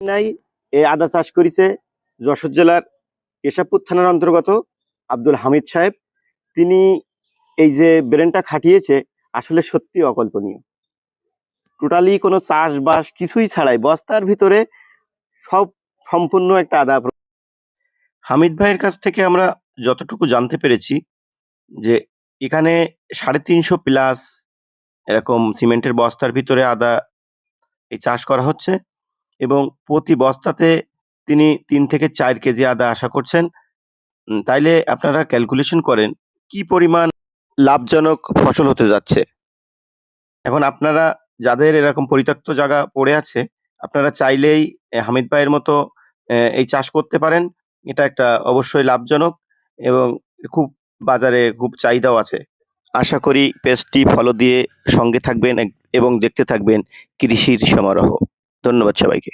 নাই এই আদা চাষ করেছে যশোর জেলার কেশবপুর থানার অন্তর্গত আব্দুল হামিদ সাহেব। তিনি এই যে ব্রেনটা খাটিয়েছে, আসলে সত্যি অকল্পনীয়। টোটালি কোনো চাষবাস কিছুই ছাড়াই বস্তার ভিতরে সব সম্পূর্ণ একটা আদা হামিদ ভাইয়ের কাছ থেকে আমরা যতটুকু জানতে পেরেছি যে এখানে সাড়ে তিনশো প্লাস এরকম সিমেন্টের বস্তার ভিতরে আদা এই চাষ করা হচ্ছে। এবং প্রতি বস্তাতে তিনি তিন থেকে চার কেজি আদা আশা করছেন। তাইলে আপনারা ক্যালকুলেশন করেন, কি পরিমাণ লাভজনক ফসল হতে যাচ্ছে? এখন আপনারা যাদের এরকম পরিত্যক্ত জায়গা পড়ে আছে, আপনারা চাইলেই হামিদ ভাইয়ের মতো এই চাষ করতে পারেন। এটা একটা অবশ্যই লাভজনক এবং খুব বাজারে খুব চাহিদাও আছে। আশা করি পেজটি ফলো দিয়ে সঙ্গে থাকবেন, এবং দেখতে থাকবেন কৃষির সমারোহ। ধন্যবাদ সবাইকে।